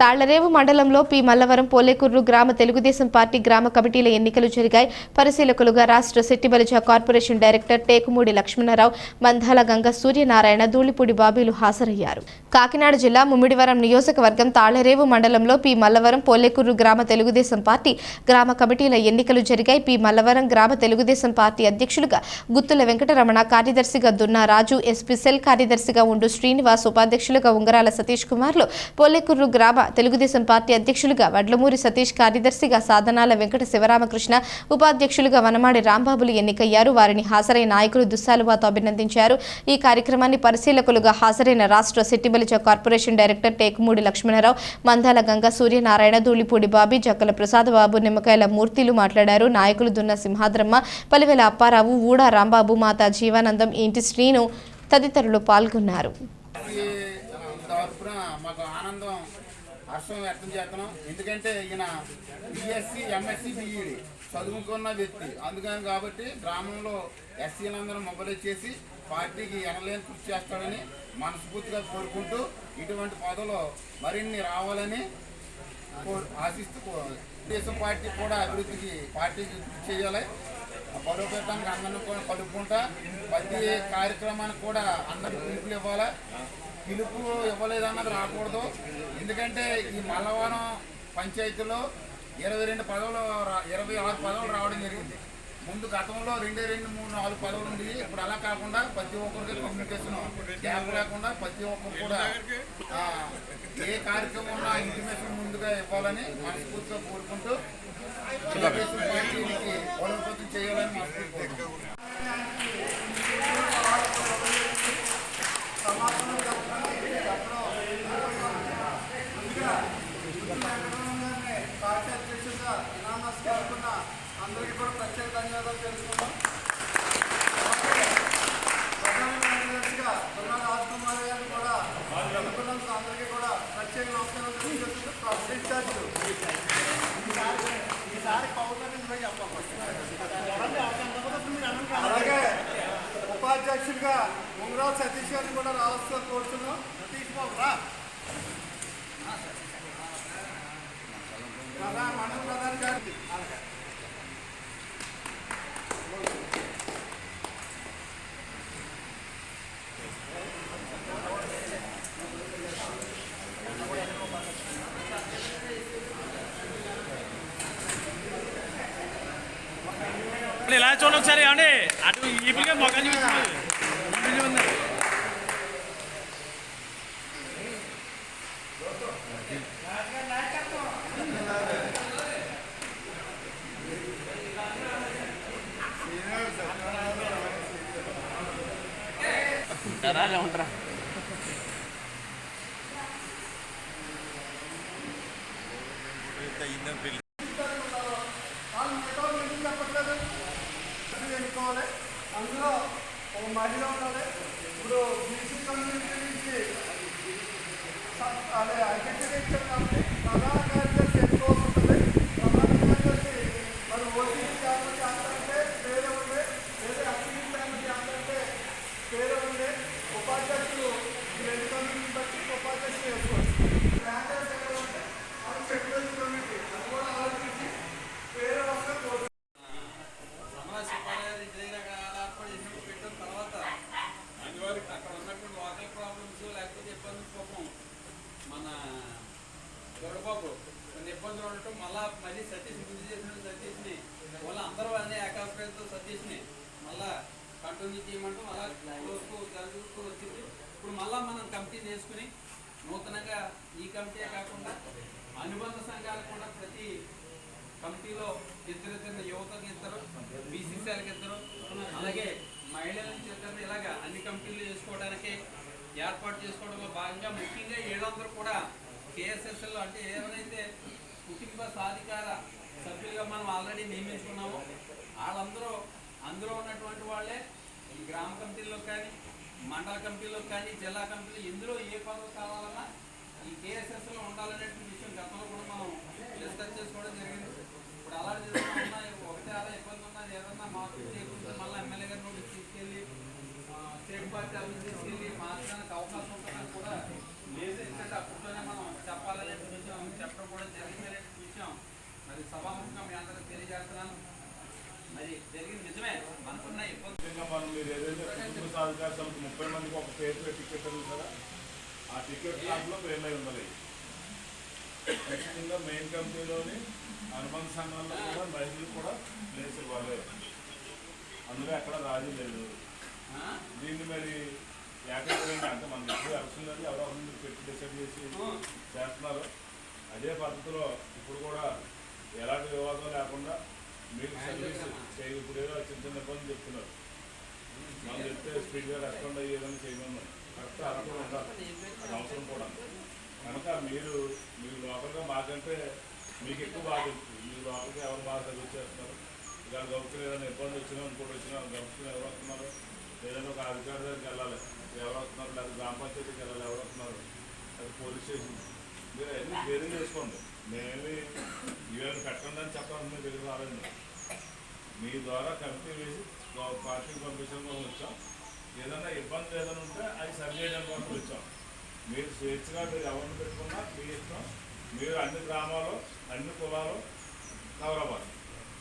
తాళ్ళరేవు మండలంలో పి. మల్లవరం పోలేకుర్రు గ్రామ తెలుగుదేశం పార్టీ గ్రామ కమిటీల ఎన్నికలు జరిగాయి. పరిశీలకులుగా రాష్ట్ర శెట్టిబలిజ కార్పొరేషన్ డైరెక్టర్ టేకుమూడి లక్ష్మణరావు మందాల గంగ సూర్యనారాయణ ధూళిపూడి బాబీలు హాజరయ్యారు. కాకినాడ జిల్లా ముమ్మిడివరం నియోజకవర్గం తాళ్ళరేవు మండలంలో పి. మల్లవరం పోలేకుర్రు గ్రామ తెలుగుదేశం పార్టీ గ్రామ కమిటీల ఎన్నికలు జరిగాయి. పి. మల్లవరం గ్రామ తెలుగుదేశం పార్టీ అధ్యక్షులుగా గుత్తుల వెంకటరమణ కార్యదర్శిగా దున్నా రాజు ఎస్పీ సెల్ కార్యదర్శిగా ఉండు శ్రీనివాస్ ఉపాధ్యక్షులుగా ఉంగరాల సతీష్ కుమార్లు పోలేకుర్రు గ్రామ తెలుగుదేశం పార్టీ అధ్యక్షులుగా వడ్లమూరి సతీష్ కార్యదర్శిగా సాధనాల వెంకట శివరామకృష్ణ ఉపాధ్యక్షులుగా వనమాడి రాంబాబులు ఎన్నికయ్యారు. వారిని హాజరైన నాయకులు దుస్సాలువాతో అభినందించారు. ఈ కార్యక్రమాన్ని పరిశీలకులుగా హాజరైన రాష్ట్ర సిట్టిబలిచ కార్పొరేషన్ డైరెక్టర్ టేకుమూడి లక్ష్మణరావు మందాల గంగ సూర్యనారాయణ ధూళిపూడి బాబి జక్కల ప్రసాద్ బాబు నిమ్మకాయల మూర్తిలు మాట్లాడారు. నాయకులు దున్న సింహాద్రమ్మ పలివేల అప్పారావు ఊడా రాంబాబు మాతా జీవానందం ఇంటి శ్రీను తదితరులు పాల్గొన్నారు. తరఫున మాకు ఆనందం హర్షం వ్యక్తం చేస్తున్నాం. ఎందుకంటే ఈయన బిఎస్సి ఎంఎస్సి బిఈడి చదువుకున్న వ్యక్తి. అందుకని కాబట్టి గ్రామంలో ఎస్సీలందరూ మొబైల్ చేసి పార్టీకి ఎనలేని కృషి చేస్తాడని మనస్ఫూర్తిగా కోరుకుంటూ ఇటువంటి పదవులు మరిన్ని రావాలని ఆశిస్తూ కో- తెలుగుదేశం పార్టీ కూడా అభివృద్ధికి పార్టీకి కృషి చేయాలి. బలోపేతానికి అందరిని కూడా కలుపుకుంటా. ప్రతి కార్యక్రమానికి కూడా అందరికి పిలుపులు ఇవ్వాలి పిలుపు ఇవ్వలేదన్నది రాకూడదు. ఎందుకంటే ఈ మల్లవరం పంచాయతీలో ఇరవై రెండు పదవులు ఇరవై ఆరు పదవులు రావడం జరిగింది. ముందు గతంలో రెండే రెండు మూడు నాలుగు పదవులు ఉంది ఇప్పుడు అలా కాకుండా ప్రతి ఒక్కరికి కమ్యూనికేషన్ గ్యాప్ లేకుండా ప్రతి ఒక్కరు కూడా ఏ కార్యక్రమం ఉన్నా ఇంటిమేషన్ ముందుగా ఇవ్వాలని మనస్ఫూర్తిగా కోరుకుంటూ తెలుగుదేశం పార్టీకి బలోపేతం చేయాలని మనస్ఫూర్తి అధ్యక్షుడిగా ఇనామస్ పాల్గొన్న అందరికీ కూడా ప్రత్యేక ధన్యవాదాలు తెలుసుకున్నాం ప్రధాన కార్యదర్శిగా దొన్న రాజ్కుమార్ గారిని కూడా ఎన్నుకున్నందుకు అందరికీ కూడా ప్రత్యేక నమస్కారాలు తెలియజేస్తూ ఈసారి పౌరులని అలాగే ఉపాధ్యక్షుడిగా ఉంగరావు సతీష్ గారిని కూడా రావాల్సిన కోరుతున్నాం సతీష్ బాబు రా. ప్రధాన మండల ప్రధాన గారికి. ఇలా చూడండి ఒకసారి ఏమండి అటు ఈపులుగా మొక్కలు ఈపులు చూడండి ఉంటారా అలా వాళ్ళు ఎన్నుకోవాలి అందులో ఒక మహిళ ఉండాలి ఇప్పుడు బీసీ కమ్యూనిటీ నుంచి అదే అగ్రికల్చర్ కాబట్టి ప్రధాన కార్యదర్శి ఎన్నుకోవాల్సి ఉంటుంది ప్రధాన కార్యదర్శి మరి ఓసీసీ ఫ్యామిలీ చేస్తారంటే వేరే ఉండే వేరే అసలీ ఫ్యామిలీ చేస్తారంటే వేరే ఉండే ఉపాధ్యక్షులు ఈ రెండు కమ్యూనిటీ బట్టి ఉపాధ్యక్షులు వేసుకోవచ్చు కార్యదర్శి ఎక్కడ ఉంటే అది సెక్రటరీ కమ్యూనిటీ అది కూడా ఆలోచించి వేరే వస్తే కోరు సమర శివాలయాలు ఇంటి దగ్గర ఏర్పాటు చేసినప్పుడు పెట్టిన తర్వాత అది వారికి అక్కడ ఉన్నటువంటి లోకల్ ప్రాబ్లమ్స్ లేకపోతే ఇబ్బందులు పాపం మన దొరబాబు కొన్ని ఇబ్బందులు ఉండటం మళ్ళా మళ్ళీ సతీష్ ముందు చేసిన సతీష్ని. వాళ్ళ అందరూ అన్ని ఏకాభిప్రాయంతో సతీష్ని మళ్ళా కంటిన్యూ చేయమంటూ అలా వరకు జరుగుతూ వచ్చింది. ఇప్పుడు మళ్ళా మనం కమిటీ చేసుకుని నూతనంగా ఈ కమిటీ కాకుండా అనుబంధ సంఘాలు కూడా ప్రతి కమిటీలో ఇద్దరిద్దరు యువతకు ఇద్దరు బీసీసీలకు ఇద్దరు అలాగే మహిళల నుంచి ఇద్దరు ఇలాగా అన్ని కమిటీలు చేసుకోవడానికి ఏర్పాటు చేసుకోవడంలో భాగంగా ముఖ్యంగా వీళ్ళందరూ కూడా కేఎస్ఎస్ఎల్ అంటే ఎవరైతే కుటుంబ సాధికార సభ్యులుగా మనం ఆల్రెడీ నియమించుకున్నామో వాళ్ళందరూ అందులో ఉన్నటువంటి వాళ్ళే ఈ గ్రామ కమిటీల్లో కానీ మండల కమిటీలో కానీ జిల్లా కమిటీలో ఎందులో ఏ పదవి కావాలన్నా ఈ కేఎస్ఎస్లో ఉండాలనే విషయం గతంలో కూడా మనం డిస్కస్ చేసుకోవడం జరిగింది ఇప్పుడు అలాంటి జరుగుతున్నా ఒకటే అలా ఇబ్బంది ఉన్నా ఏదన్నా మార్పు చేయకుండా మళ్ళీ ఎమ్మెల్యే గారి నోటీస్ తీసుకెళ్ళి ఆ, స్టేట్ పార్టీ ఆఫీస్ తీసుకెళ్ళి మార్చడానికి అవకాశం ఉంటుందని కూడా లేదు ఎందుకంటే అప్పట్లోనే మనం చెప్పాలనే విషయం చెప్పడం కూడా జరిగిందనే విషయం మరి సభాముఖంగా మీ అందరికీ తెలియజేస్తున్నాను మరి జరిగింది నిజమే అనుకున్న ఇబ్బంది ముఖ్యంగా మనం మీరు ఏదైతే కుటుంబ సాధికార సమితి ముప్పై మందికి ఒక పేరు టికెట్ ఉంది కదా ఆ టికెట్ దాంట్లో పేర్లై ఉండాలి ఖచ్చితంగా మెయిన్ కమిటీలోని అనుబంధ సంఘాల్లో కూడా మహిళలు కూడా ప్లేస్ ఇవ్వాలి అందులో ఎక్కడ రాజీ లేదు ఆ? దీన్ని మరి ఏకగ్రీవంగా అంటే మన ఎప్పుడు ఎలక్షన్ లేదు ఎవరో ఒకరు మీరు పెట్టి డిసైడ్ చేసి చేస్తున్నారు అదే పద్ధతిలో ఇప్పుడు కూడా ఎలాంటి వివాదం లేకుండా మీరు సర్వీస్ చేయ ఇప్పుడు ఏదో చిన్న చిన్న ఇబ్బంది చెప్తున్నారు మనం చెప్తే స్పీడ్గా రెస్పాండ్ అయ్యేదని ఏదైనా చేయమని కరెక్ట్ అలా కూడా ఉండాలి అది అవసరం కూడా. కనుక మీరు మీరు లోకల్గా మాకంటే మీకు ఎక్కువ బాధ తెలుస్తుంది మీరు లోకల్గా ఎవరు బాగా సర్వీస్ చేస్తున్నారు ఇవాళ గౌరవం ఏదైనా ఇబ్బంది వచ్చినా ఇంకోటి వచ్చినా గౌరవం ఎవరు వస్తున్నారు? ఏదైనా ఒక అధికారి దగ్గరికి వెళ్ళాలి. ఎవరు వస్తున్నారు? లేదా గ్రామ పంచాయతీకి వెళ్ళాలి. ఎవరు వస్తున్నారు? అది పోలీస్ స్టేషన్. మీరు అన్ని బేరింగ్ చేసుకోండి. మేమేమి ఇవన్నీ పెట్టండి అని చెప్పాలని మీరు రాలేదు. మీ ద్వారా కమిటీ వేసి పార్టీకి పంపించడం కోసం వచ్చాం. ఏదైనా ఇబ్బంది ఏదైనా ఉంటే అది సరి చేయడం కోసం వచ్చాం. మీరు స్వేచ్ఛగా మీరు ఎవరిని పెట్టుకున్నా మీ ఇష్టం. మీరు అన్ని గ్రామాలు అన్ని కులాలు కవర్ అవ్వాలి.